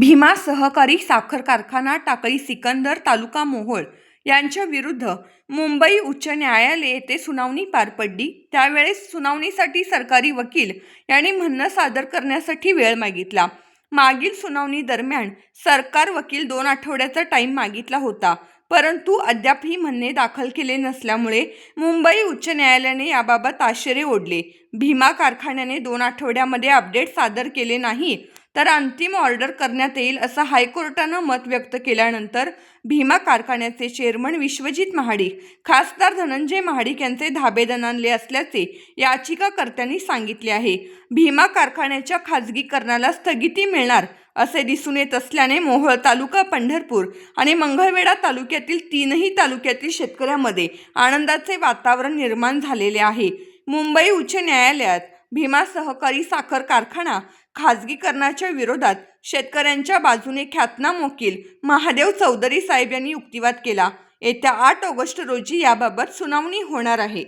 भीमा सहकारी साखर कारखाना टाकळी सिकंदर तालुका मोहोळ यांच्या विरुद्ध मुंबई उच्च न्यायालय येथे सुनावणी पार पडली. त्यावेळेस सुनावणीसाठी सरकारी वकील यांनी म्हणणं सादर करण्यासाठी वेळ मागितला. मागील सुनावणी दरम्यान सरकार वकील दोन आठवड्याचा टाईम मागितला होता. परंतु अद्याप ही म्हणणे दाखल केले नसल्यामुळे मुंबई उच्च न्यायालयाने याबाबत आश्चर्य ओढले. भीमा कारखान्याने दोन आठवड्यामध्ये अपडेट सादर केले नाही. तर अंतिम ऑर्डर करण्यात येईल असं हायकोर्टानं मत व्यक्त केल्यानंतर भीमा कारखान्याचे चेअरमन विश्वजित महाडिक खासदार धनंजय महाडिक यांचे धाबे दणानले असल्याचे याचिकाकर्त्यांनी सांगितले आहे. भीमा कारखान्याच्या खाजगीकरणाला स्थगिती मिळणार असे दिसून येत असल्याने मोहोळ तालुका पंढरपूर आणि मंगळवेढा तालुक्यातील तीनही तालुक्यातील शेतकऱ्यांमध्ये आनंदाचे वातावरण निर्माण झालेले आहे. मुंबई उच्च न्यायालयात भीमा सहकारी साखर कारखाना खाजगीकरणाच्या विरोधात शेतकऱ्यांच्या बाजूने ख्यातनाम वकील महादेव चौधरी साहेब यांनी युक्तिवाद केला. येत्या आठ ऑगस्ट रोजी याबाबत सुनावणी होणार आहे.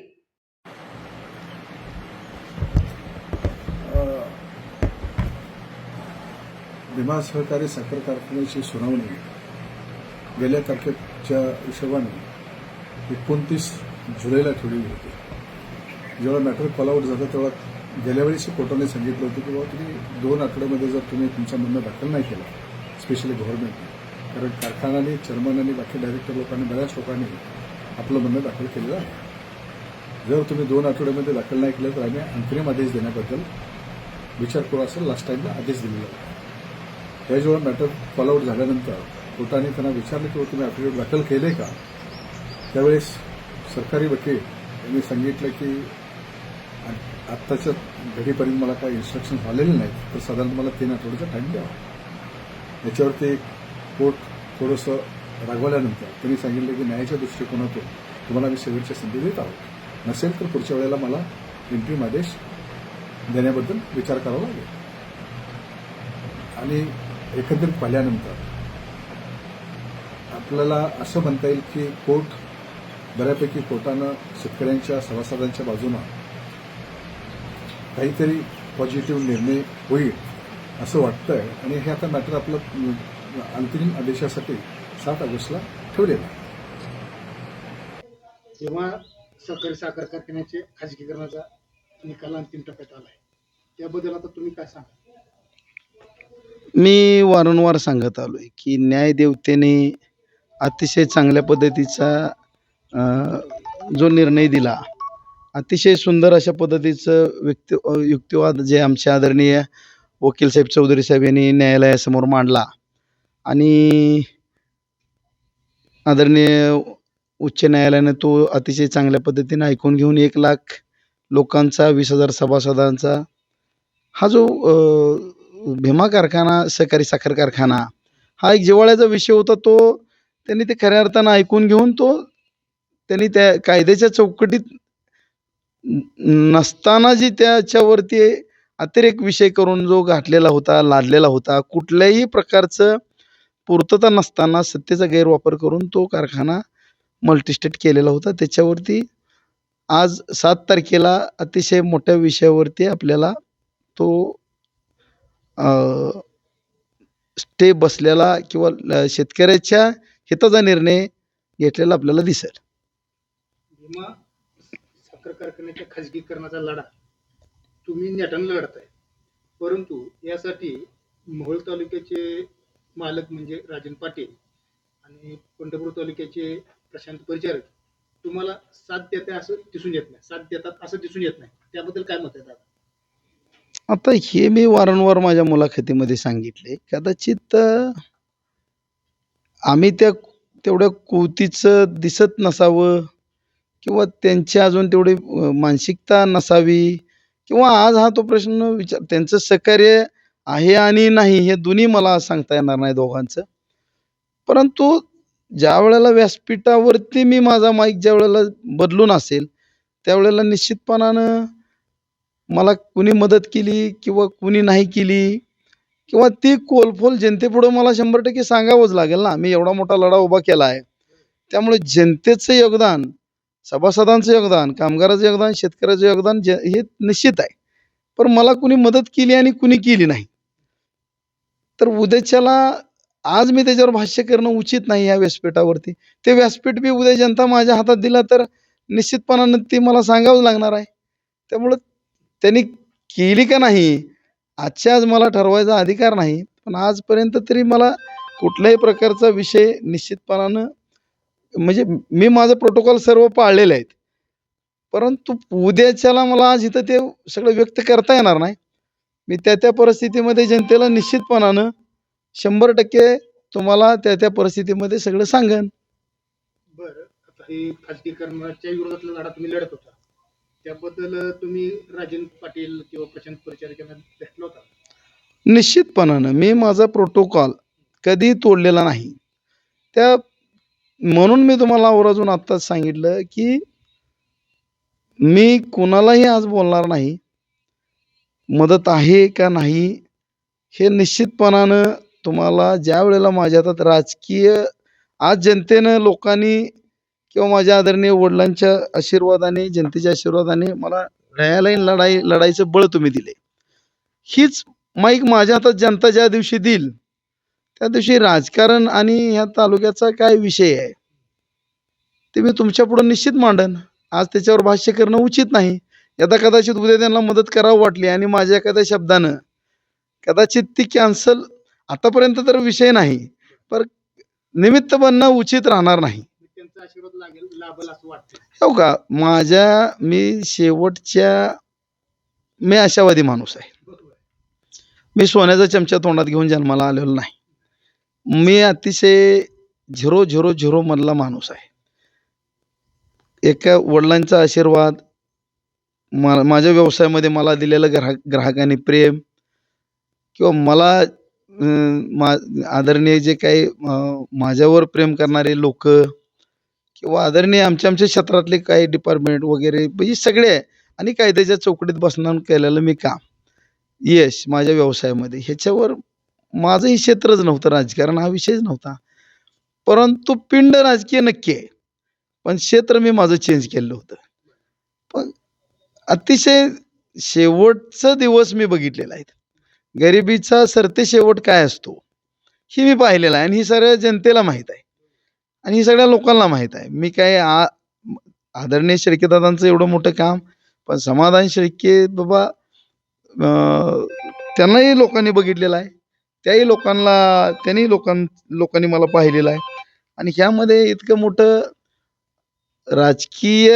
भीमा सहकारी साखर कारखान्याची सुनावणी गेल्या तारखेच्या हिशोबाने एकोणतीस जुलैला ठेवलेली होती. जेव्हा मॅटर कॉल झालं तेव्हा गेल्या वेळेस कोर्टाने सांगितलं होतं की बाबा तुम्ही दोन आठवड्यामध्ये जर तुम्ही तुमचा म्हणणं दाखल नाही केला स्पेशली गव्हर्नमेंटने कारण कारखानाने चेअरमन आणि बाकी डायरेक्टर लोकांनी बऱ्याच लोकांनी आपलं म्हणणं दाखल केलेलं आहे. जर तुम्ही दोन आठवड्यामध्ये दाखल नाही केलं तर आम्ही अंतरिम आदेश देण्याबद्दल विचार करू असं लास्ट टाईमला आदेश दिलेला होता. जेव्हा मॅटर कॉल झाल्यानंतर कोर्टाने त्यांना विचारलं की तुम्ही ॲफिडेविट दाखल केले का? त्यावेळेस सरकारी वकील यांनी सांगितलं की आत्ताच्या घडीपर्यंत मला काही इन्स्ट्रक्शन आलेले नाहीत. तर साधारण मला तीन आठवड्याचा टाईम द्यावा. याच्यावरती कोर्ट थोडंसं रागवल्यानंतर त्यांनी सांगितलं की न्यायाच्या दृष्टिकोनातून तुम्हाला मी शेवटच्या संधी देत आहोत. नसेल तर पुढच्या वेळेला मला इंट्रीम आदेश देण्याबद्दल विचार करावा लागेल. आणि एकंदरीत पाहिल्यानंतर आपल्याला असं म्हणता येईल की कोर्ट बऱ्यापैकी कोर्टानं शेतकऱ्यांच्या सभासदांच्या बाजूनं काहीतरी पॉझिटिव्ह निर्णय होईल असं वाटतंय. आणि हे आता मॅटर आपलं अं, अंतिम आदेशासाठी सात ऑगस्टला ठेवलेलं आहे. जेव्हा सहकारी साखर कारखान्याचे खाजगीकरणाचा निकाल अंतिम टप्प्यात आलाय त्याबद्दल आता तुम्ही काय सांगा मी वारंवार सांगत आलो आहे की न्यायदेवतेने अतिशय चांगल्या पद्धतीचा जो निर्णय दिला अतिशय सुंदर अशा पद्धतीचं व्यक्ति युक्तिवाद जे आमचे आदरणीय वकील साहेब चौधरी साहेब यांनी न्यायालयासमोर मांडला. आणि आदरणीय उच्च न्यायालयाने तो अतिशय चांगल्या पद्धतीने ऐकून घेऊन एक लाख लोकांचा वीस हजार सभासदांचा हा जो भीमा कारखाना सहकारी साखर कारखाना हा एक जिव्हाळ्याचा विषय होता तो त्यांनी ते खऱ्या अर्थानं ऐकून घेऊन तो त्यांनी त्या कायद्याच्या चौकटीत नसताना जी त्याच्यावरती अतिरेक विषय करून जो घातलेला होता लादलेला होता कुठल्याही प्रकारचं पूर्तता नसताना सत्तेचा गैरवापर करून तो कारखाना मल्टीस्टेट केलेला होता. त्याच्यावरती आज सात तारखेला अतिशय मोठ्या विषयावरती आपल्याला तो स्टे बसलेला किंवा ल- शेतकऱ्याच्या हिताचा निर्णय घेतलेला आपल्याला दिसेल. भीमा साखर कारखान्याच्या खाजगीकरणाचा लढा. तुम्ही नेटानं लढताय. परंतु यासाठी मोहोळ तालुक्याचे मालक म्हणजे राजन पाटील आणि पंढरपूर तालुक्याचे प्रशांत परिचारक तुम्हाला साथ देते असं दिसून येत नाही. साथ देतात असं दिसून येत नाही. त्याबद्दल काय मत आहे दादा? आता हे मी वारंवार माझ्या मुलाखतीमध्ये सांगितले. कदाचित आम्ही त्या तेवढ्या कुवतीचं दिसत नसावं किंवा त्यांची अजून तेवढी मानसिकता नसावी? किंवा आज हा तो प्रश्न विचार त्यांचं सहकार्य आहे आणि नाही हे दोन्ही मला सांगता येणार नाही दोघांचं. परंतु ज्या वेळेला व्यासपीठावरती मी माझा माईक ज्या वेळेला बदलून असेल त्यावेळेला निश्चितपणानं मला कुणी मदत केली किंवा कुणी नाही केली किंवा ती कोलफोल जनतेपुढं मला शंभर टक्के सांगावंच लागेल ना. मी एवढा मोठा लढा उभा केला आहे. त्यामुळे जनतेचं योगदान सभासदांचं योगदान कामगाराचं योगदान शेतकऱ्याचं योगदान जे हे निश्चित आहे. पण मला कुणी मदत केली आणि कुणी केली नाही. तर उद्याच्याला आज मी त्याच्यावर भाष्य करणं उचित नाही या व्यासपीठावरती. ते व्यासपीठ बी उद्या जनता माझ्या हातात दिला तर निश्चितपणानं ती मला सांगावं लागणार आहे. त्यामुळं त्यांनी केली का नाही आजच्या आज मला ठरवायचा अधिकार नाही. पण आजपर्यंत तरी मला कुठल्याही प्रकारचा विषय निश्चितपणानं म्हणजे मी माझं प्रोटोकॉल सर्व पाळलेले आहेत. परंतु उद्याच्याला मला आज इथं ते सगळं व्यक्त करता येणार नाही. मी त्या त्या परिस्थितीमध्ये जनतेला निश्चितपणानं शंभर टक्के तुम्हाला त्या त्या परिस्थितीमध्ये सगळं सांगन. बरं आता हे खाजगीकरणाच्या विरोधातला लढा तुम्ही लढत होता. त्याबद्दल तुम्ही राजन पाटील किंवा प्रशांत परिचारक यांना भेटला होता. निश्चितपणानं मी माझा प्रोटोकॉल कधी तोडलेला नाही. त्या म्हणून मी तुम्हाला आवर्जून आत्ताच सांगितलं की मी कुणालाही आज बोलणार नाही मदत आहे का नाही हे निश्चितपणानं तुम्हाला ज्या वेळेला माझ्या हातात राजकीय आज जनतेनं लोकांनी किंवा माझ्या आदरणीय वडिलांच्या आशीर्वादाने जनतेच्या आशीर्वादाने मला न्यायालयीन लढाई लढाईचं बळ तुम्ही दिले हीच माईक माझ्या हातात जनता ज्या दिवशी देईल त्या दिवशी राजकारण आणि ह्या तालुक्याचा काय विषय आहे? ते मी तुमच्या पुढं निश्चित मांडन. आज त्याच्यावर भाष्य करणं उचित नाही. यदा कदाचित उद्या त्यांना मदत करावं वाटली आणि माझ्या एखाद्या शब्दानं कदाचित ती कॅन्सल आतापर्यंत तर विषय नाही पर निमित्त बनणं उचित राहणार नाही. हो का? माझ्या मी शेवटच्या मी आशावादी माणूस आहे. बरोबर मी सोन्याचा चमचा तोंडात घेऊन जन्माला आलेलो नाही. मी अतिशय झिरो झिरो झिरोमधला माणूस आहे. एका वडिलांचा आशीर्वाद मा माझ्या व्यवसायामध्ये मला दिलेलं ग्राहक ग्राहकांनी प्रेम किंवा मला मा आदरणीय जे काही माझ्यावर प्रेम करणारे लोक किंवा आदरणीय आमच्या आमच्या क्षेत्रातले काही डिपार्टमेंट वगैरे म्हणजे सगळे आणि कायद्याच्या चौकटीत बसणं केलेलं मी काम. यश माझ्या व्यवसायामध्ये. ह्याच्यावर माझंही क्षेत्रच नव्हतं राजकारण हा विषयच नव्हता. परंतु पिंड राजकीय नक्की आहे. पण क्षेत्र मी माझं चेंज केलं होतं. पण अतिशय शेवटचा दिवस मी बघितलेला आहे. गरिबीचा सरते शेवट काय असतो ही मी पाहिलेलं आहे. आणि ही सगळ्या जनतेला माहीत आहे. आणि ही सगळ्या लोकांना माहीत आहे. मी काय आ आदरणीय शेळकेदादांचं एवढं मोठं काम पण समाधान शेळके बाबा त्यांनाही लोकांनी बघितलेलं आहे. त्याही लोकांना त्यांनी लोकां लोकांनी मला पाहिलेलं आहे. आणि ह्यामध्ये इतकं मोठं राजकीय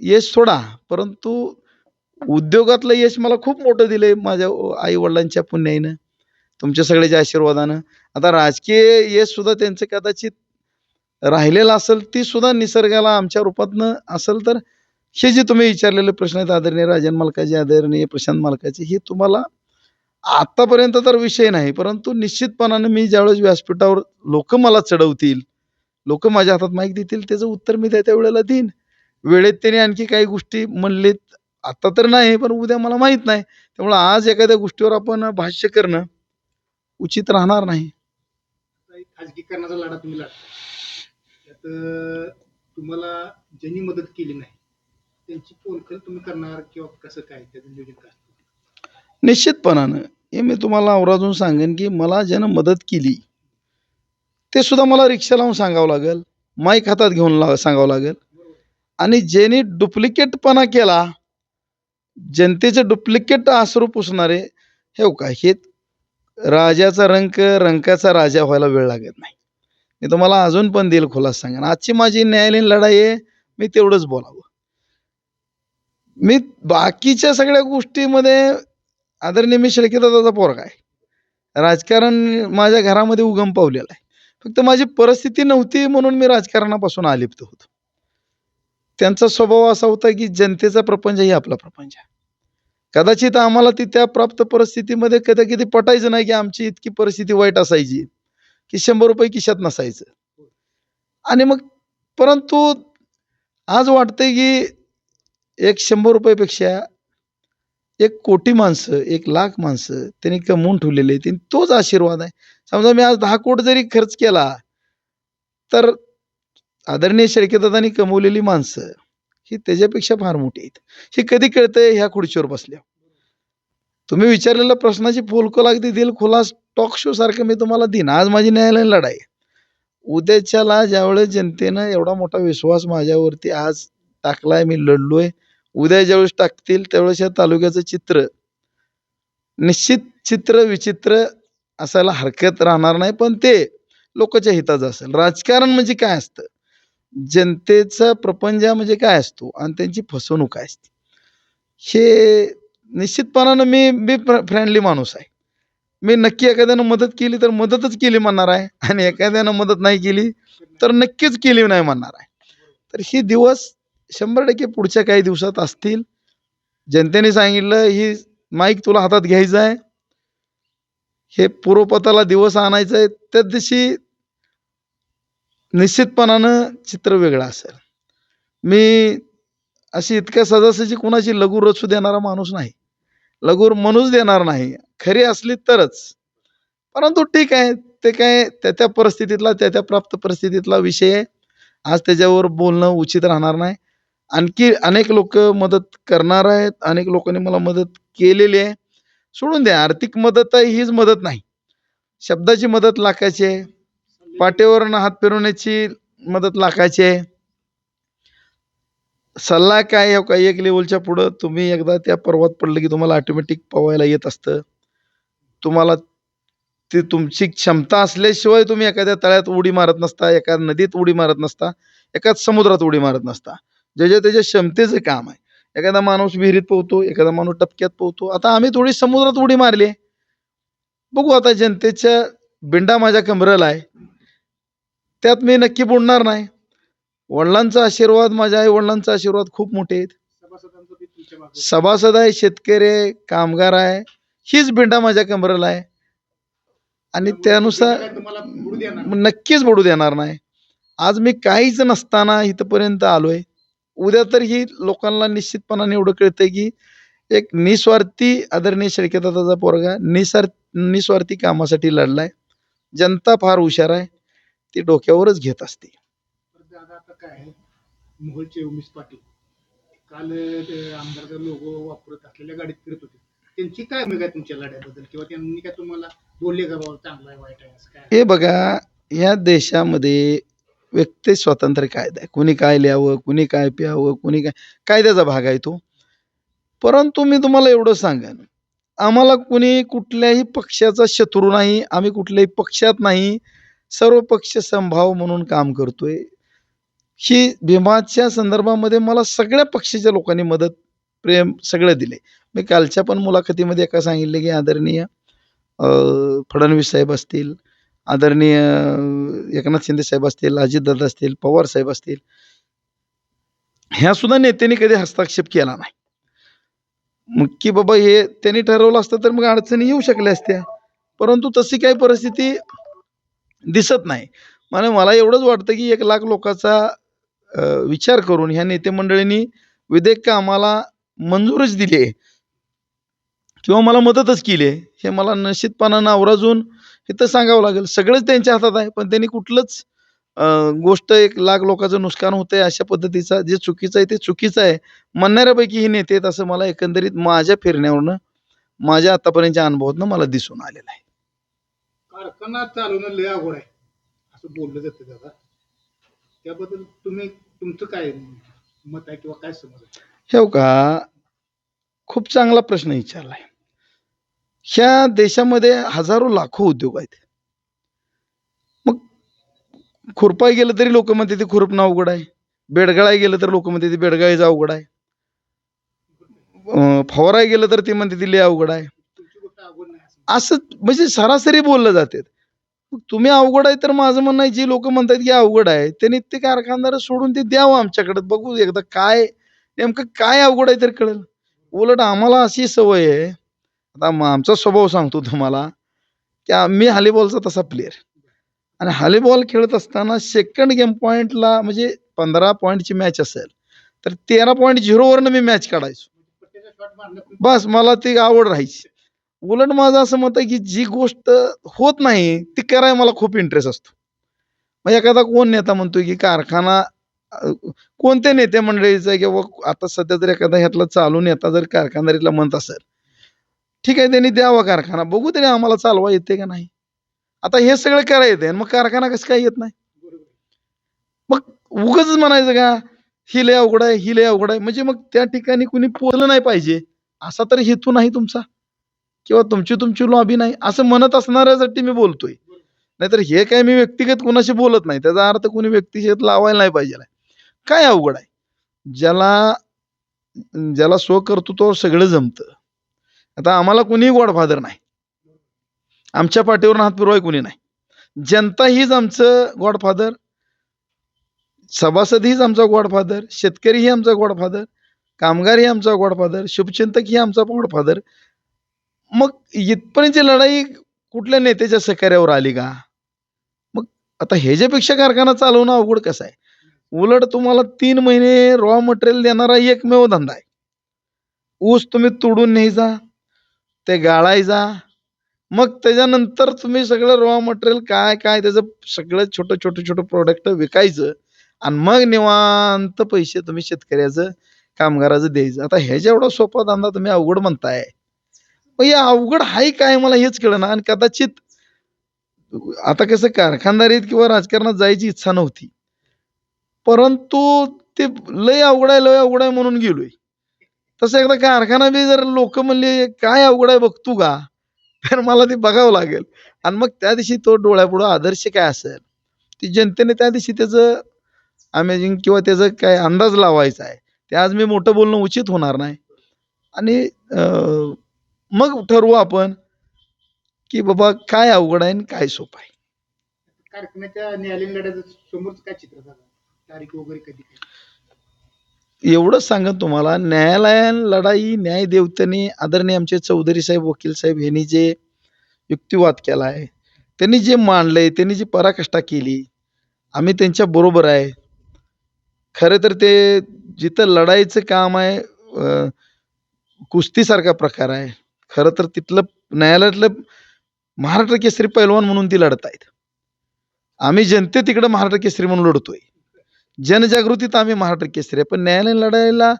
यश सोडा परंतु उद्योगातलं यश मला खूप मोठं दिलं आहे माझ्या आई वडिलांच्या पुण्याईनं तुमच्या सगळ्याच्या आशीर्वादानं. आता राजकीय यश सुद्धा त्यांचं कदाचित राहिलेलं असेल ती सुद्धा निसर्गाला आमच्या रूपातनं असेल तर हे जे तुम्ही विचारलेले प्रश्न आहेत आदरणीय राजन मालकाचे आदरणीय प्रशांत मालकाचे हे तुम्हाला आतापर्यंत तर विषय नाही परंतु निश्चितपणाने मी ज्यावेळेस व्यासपीठावर लोक मला चढवतील लोक माझ्या हातात माहीत देतील त्याचं उत्तर मी त्या त्या वेळेला देईन. वेळेत त्याने आणखी काही गोष्टी म्हणलेत आता तर नाही पण उद्या मला माहीत नाही. त्यामुळे आज एखाद्या गोष्टीवर आपण भाष्य करणं उचित राहणार नाही. खाजगीकरणाचा लढा तुम्ही लढता त्यात तुम्हाला ज्यांनी मदत केली नाही त्यांची पोलखल तुम्ही करणार किंवा कसं काय? त्याचं नियोजन काय? निश्चितपणानं हे मी तुम्हाला आवर्जून सांगेन की मला ज्यानं मदत केली ते सुद्धा मला रिक्षा लावून सांगावं लागेल माईक हातात घेऊन ला सांगावं लागेल. आणि ज्यांनी डुप्लिकेटपणा केला जनतेचे डुप्लिकेट आसरू पुसणारे हे हो का हे राजाचा रंक रंकाचा राजा व्हायला वेळ लागत नाही. मी तुम्हाला अजून पण देईल खुलास सांगेन. आजची माझी न्यायालयीन लढाई आहे मी तेवढंच बोलावं. मी बाकीच्या सगळ्या गोष्टीमध्ये आदरणीय मी शेळकेदादाचा पोरगा आहे. राजकारण माझ्या घरामध्ये उगम पावलेला आहे. फक्त माझी परिस्थिती नव्हती म्हणून मी राजकारणापासून अलिप्त होतो. त्यांचा स्वभाव असा होता की जनतेचा प्रपंच ही आपला प्रपंच आहे. कदाचित आम्हाला ती त्या प्राप्त परिस्थितीमध्ये कधी कधी पटायचं नाही की आमची इतकी परिस्थिती वाईट असायची की शंभर रुपये किशात नसायचं. आणि मग परंतु आज वाटतंय की एक शंभर रुपयेपेक्षा एक कोटी माणसं एक लाख माणसं त्यांनी कमवून ठेवलेले आहेत आणि तोच आशीर्वाद आहे. समजा मी आज दहा कोट जरी खर्च केला तर आदरणीय शेळकेदादांनी कमवलेली माणसं ही त्याच्यापेक्षा फार मोठी आहेत. हे कधी कळतंय? ह्या खुर्चीवर बसल्या. तुम्ही विचारलेल्या प्रश्नाची फोलकोल अगदी दिल खुलास टॉक शो सारखं मी तुम्हाला देईन. आज माझी न्यायालयीन लढाई उद्याच्याला ज्यावेळेस जनतेनं एवढा मोठा विश्वास माझ्यावरती आज टाकलाय मी लढलोय उद्या ज्यावेळेस टाकतील त्यावेळेस या तालुक्याचं चित्र. निश्चित चित्र विचित्र असायला हरकत राहणार नाही पण ते लोकांच्या हिताचं असेल. राजकारण म्हणजे काय असतं? जनतेचा प्रपंच म्हणजे काय असतो? आणि त्यांची फसवणूक काय असते? हे निश्चितपणानं मी मी फ्रेंडली माणूस आहे. मी नक्की एखाद्यानं मदत केली तर मदतच केली म्हणणार आहे. आणि एखाद्यानं मदत नाही केली तर नक्कीच केली नाही म्हणणार आहे. तर ही दिवस शंभर टक्के पुढच्या काही दिवसात असतील. जनतेने सांगितलं ही माईक तुला हातात घ्यायचं आहे. हे पूर्वपथाला दिवस आणायचं आहे. त्या दिवशी निश्चितपणानं चित्र वेगळं असेल. मी अशी इतक्या सहजासहजी कुणाची लघु रचू देणारा माणूस नाही. लघुर म्हणूच देणार नाही. खरी असली तरच. परंतु ठीक आहे ते काय त्या त्या परिस्थितीतला त्या त्या प्राप्त परिस्थितीतला विषय आहे. आज त्याच्यावर बोलणं उचित राहणार नाही. आणखी अनेक लोक मदत करणार आहेत. अनेक लोकांनी मला मदत केलेली आहे. सोडून द्या आर्थिक मदत आहे हीच मदत नाही. शब्दाची मदत लाखायची आहे. पाठीवरनं हात फिरवण्याची मदत लाखायची आहे. सल्ला काय हो? का एक लेवलच्या पुढं तुम्ही एकदा त्या पर्वात पडलं की तुम्हाला ऑटोमॅटिक पवायला येत असतं. तुम्हाला ती तुमची क्षमता असल्याशिवाय तुम्ही एखाद्या तळ्यात उडी मारत नसता एका नदीत उडी मारत नसता एकाच समुद्रात उडी मारत नसता. ज्याच्या त्याच्या क्षमतेचं काम आहे. एखादा माणूस विहिरीत पोहतो एखादा माणूस टपक्यात पोहतो. आता आम्ही थोडी समुद्रात उडी मारली बघू आता जनतेच्या बिंडा माझ्या कमरेला आहे. त्यात मी नक्की बुडणार नाही. वडिलांचा आशीर्वाद माझ्या आई वडिलांचा आशीर्वाद खूप मोठे आहेत. सभासद आहे शेतकरी आहे कामगार आहे. हीच बिंडा माझ्या कमरेला आहे. आणि त्यानुसार नक्कीच बुडू देणार नाही. आज मी काहीच नसताना इथपर्यंत आलोय. उद्या तर ही लोकांना निश्चितपणाने एवढं कळतंय की एक निस्वार्थी आदरणीय शेळकेदाचा पोरगा निसार निस्वार्थी कामासाठी लढलाय. जनता फार हुशार आहे. ती डोक्यावरच घेत असते. काय आहे? मोहोळचे उमेश पाटील. काल ते आमदारचा लोगो वापरत असलेल्या गाडीत फिरत होते. त्यांची काय भूमिका आहे तुमच्या लढ्याबद्दल किंवा त्यांनी काय तुम्हाला बोलले का बाबा चांगला आहे वाईट आहे असं काय? हे बघा या देशामध्ये व्यक्ती स्वातंत्र्य कायदा आहे. कुणी काय लिहावं कुणी काय प्यावं कुणी काय कायद्याचा भाग आहे तो. परंतु मी तुम्हाला एवढं सांगेन आम्हाला कुणी कुठल्याही पक्षाचा शत्रू नाही आम्ही कुठल्याही पक्षात नाही सर्व पक्ष संभाव म्हणून काम करतोय. ही भीमाच्या संदर्भामध्ये मला सगळ्या पक्षाच्या लोकांनी मदत प्रेम सगळं दिले. मी कालच्या पण मुलाखतीमध्ये एका सांगितले की आदरणीय फडणवीस साहेब असतील आदरणीय एकनाथ शिंदे साहेब असतील अजितदादा असतील पवार साहेब असतील ह्या सुद्धा नेत्यांनी कधी हस्तक्षेप केला नाही. मग की बाबा हे त्यांनी ठरवलं असतं तर मग अडचणी येऊ शकल्या असत्या. परंतु तशी काही परिस्थिती दिसत नाही. म्हणजे मला एवढंच वाटतं की एक लाख लोकांचा विचार करून ह्या नेते मंडळींनी विधेयक आम्हाला मंजूरच दिली आहे किंवा मला मदतच केली आहे हे मला निश्चितपणानं आवर्जून हे तर सांगावं लागेल. सगळंच त्यांच्या हातात आहे पण त्यांनी कुठलंच गोष्ट एक लाख लोकांचं नुकसान होतंय अशा पद्धतीचा जे चुकीचं आहे ते चुकीचं आहे. म्हणणाऱ्यापैकी ही नेते असं मला एकंदरीत माझ्या फिरण्यावरनं माझ्या आतापर्यंतच्या अनुभवातनं मला दिसून आलेलं आहे. कारखाना चालवणं लय अवघड आहे असं बोललं जातं दादा. त्याबद्दल तुम्ही तुमचं काय मत आहे किंवा काय समज आहे? का खूप चांगला प्रश्न विचारलाय. ह्या देशामध्ये हजारो लाखो उद्योग आहेत. मग खुरपाय गेलं तरी लोक म्हणते ते खुरपणं अवघड आहे. बेडगाळाय गेलं तर लोक म्हणते ते बेडगाळीचं अवघड आहे. फवाराय गेलं तर ते म्हणते ते लय अवघड आहे. असं म्हणजे सरासरी बोललं जाते. तुम्ही अवघड आहे तर माझं म्हणणं आहे जी लोक म्हणतात की अवघड आहे त्यांनी ते कारखानदार सोडून ते द्यावं आमच्याकडे. बघू एकदा काय नेमकं काय अवघड आहे तर कळेल. उलट आम्हाला अशी सवय आहे आता मग आमचा स्वभाव सांगतो तुम्हाला की आम्ही हॉलीबॉलचा तसा प्लेअर आणि हॉलीबॉल खेळत असताना सेकंड गेम पॉईंटला म्हणजे पंधरा पॉईंटची मॅच असेल तर तेरा पॉईंट झिरोवरनं मी मॅच काढायचो. बस मला ती आवड राहायची. उलट माझं असं मत आहे की जी गोष्ट होत नाही ती करायला मला खूप इंटरेस्ट असतो. मग एखादा कोण नेता म्हणतोय की कारखाना कोणते कोणत्या नेते मंडळीचा किंवा आता सध्या जर एखादा ह्यातला चालू नेता जर कारखानदारीला म्हणत असेल ठीक आहे त्यांनी द्यावा कारखाना. बघू त्याने आम्हाला चालवा येते का नाही. आता हे सगळं करा येते मग कारखाना कसं काय येत नाही? मग उगच म्हणायचं का हिले लय अवघड आहे हिले लय अवघड आहे. म्हणजे मग त्या ठिकाणी कुणी पोचलं नाही पाहिजे. असा तर हेतू नाही तुमचा. किंवा तुमची तुमची लॉबी नाही. असं म्हणत असणाऱ्यासाठी मी बोलतोय. नाहीतर हे काय मी व्यक्तिगत कुणाशी बोलत नाही. त्याचा अर्थ कोणी व्यक्तिशेत लावायला नाही पाहिजे. काय अवघड आहे? ज्याला ज्याला स्व करतो तो सगळं जमतं आता आम्हाला कुणीही गॉडफादर नाही. आमच्या पाठीवरून हात फिरवाय कुणी नाही. जनता हीच आमचं गॉडफादर सभासद हीच आमचा गॉडफादर शेतकरी ही आमचा गॉडफादर कामगार ही आमचा गॉडफादर शुभचिंतक ही आमचा गॉडफादर मग इथपर्यंतची लढाई कुठल्या नेत्याच्या सहकार्यावर आली का? मग आता ह्याच्यापेक्षा कारखाना चालवणं अवघड कसं आहे? उलट तुम्हाला तीन महिने रॉ मटेरियल देणारा एकमेव धंदा आहे. ऊस तुम्ही तोडून न्यायचा. ते गाळायचा. मग त्याच्यानंतर तुम्ही सगळं रॉ मटेरियल काय काय त्याचं सगळं छोटं छोटं छोटं प्रोडक्ट विकायचं. आणि मग निवांत पैसे तुम्ही शेतकऱ्याचं कामगाराचं द्यायचं. आता ह्याच्या एवढा सोपा धंदा तुम्ही अवघड म्हणताय. मग या अवघड आहे काय मला हेच कळना. आणि कदाचित आता कसं कारखानदारीत किंवा राजकारणात जायची इच्छा नव्हती. परंतु ते लय अवघड आहे लय अवघड आहे म्हणून गेलोय. तसं एकदा कारखाना बी जर लोक म्हणले काय अवघड आहे बघतो का तर मला ते बघावं लागेल. आणि मग त्या दिवशी तो डोळ्यापुढं आदर्श काय असेल? ती जनतेने त्या दिवशी त्याचं अमेजिंग किंवा त्याचं काय अंदाज लावायचा आहे. ते आज मी मोठं बोलणं उचित होणार नाही. आणि अं, मग ठरवू आपण की बाबा काय अवघड आहे आणि काय सोपं आहे. कारखान्याच्या न्यायालयीन लढ्याचं समोरच काय चित्र झालं? तारीख वगैरे कधी? काय एवढंच सांगत तुम्हाला न्यायालयान लढाई न्यायदेवतेने आदरणीय आमचे चौधरी साहेब वकील साहेब यांनी जे युक्तिवाद केला आहे त्यांनी जे मांडलंय त्यांनी जी पराकाष्ठा केली आम्ही त्यांच्या बरोबर आहे. खरं तर ते जिथं लढाईचं काम आहे कुस्तीसारखा प्रकार आहे. खरं तर तिथलं न्यायालयातलं महाराष्ट्र केसरी पैलवान म्हणून ती लढत आहेत आम्ही जनते तिकडं महाराष्ट्र केसरी म्हणून लढतोय. जनजागृतीत आम्ही महाराष्ट्र केसरी आहे. पण न्यायालयीन लढायला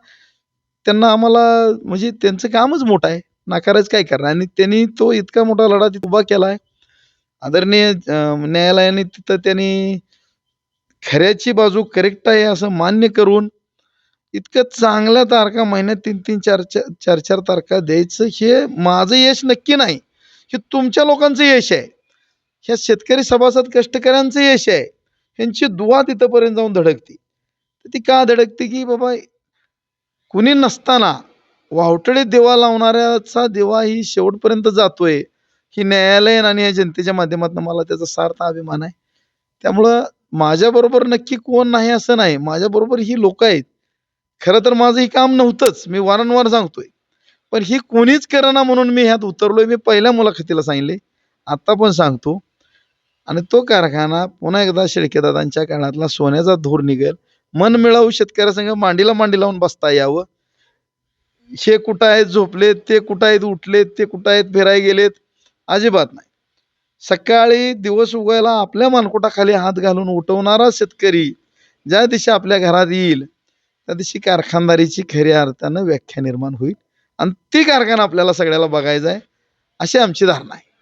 त्यांना आम्हाला म्हणजे त्यांचं कामच मोठं आहे. नाकारायचं काय करणार? आणि त्यांनी तो इतका मोठा लढा तिथं उभा केला आहे आदरणीय न्यायालयाने तिथं त्यांनी खऱ्याची बाजू करेक्ट आहे असं मान्य करून इतकं चांगल्या तारखा महिन्यात तीन तीन चार चार चार चार तारखा द्यायचं हे माझं यश नक्की नाही. हे तुमच्या लोकांचं यश आहे. ह्या शेतकरी सभासद कष्टकऱ्यांचं यश आहे. ह्यांची दुवा तिथंपर्यंत जाऊन धडकते. तर ती का धडकते की बाबा कुणी नसताना वावटळे देवा लावणाऱ्याचा देवा ही शेवटपर्यंत जातोय ही न्यायालयीन आणि या जनतेच्या माध्यमातून मला त्याचा सार्थ अभिमान आहे. त्यामुळं माझ्याबरोबर नक्की कोण नाही असं नाही माझ्याबरोबर ही लोक आहेत. खरं तर माझं ही काम नव्हतंच मी वारंवार सांगतोय. पण ही कोणीच करणा म्हणून मी ह्यात उतरलोय मी पहिल्या मुलाखतीला सांगितले. आत्ता पण सांगतो. आणि तो कारखाना पुन्हा एकदा शेळकेदादांच्या काळातला सोन्याचा धूर निघेल. मन मिळावू शेतकऱ्यासंग मांडीला मांडी लावून बसता यावं. हे कुठं आहेत झोपलेत ते कुठं आहेत उठलेत ते कुठं आहेत फिराय गेलेत अजिबात नाही. सकाळी दिवस उगायला आपल्या मानकोटाखाली हात घालून उठवणारा शेतकरी ज्या दिवशी आपल्या घरात येईल त्या दिवशी कारखानदारीची खऱ्या अर्थानं व्याख्या निर्माण होईल. आणि ती कारखाना आपल्याला सगळ्याला बघायचा आहे अशी आमची धारणा आहे.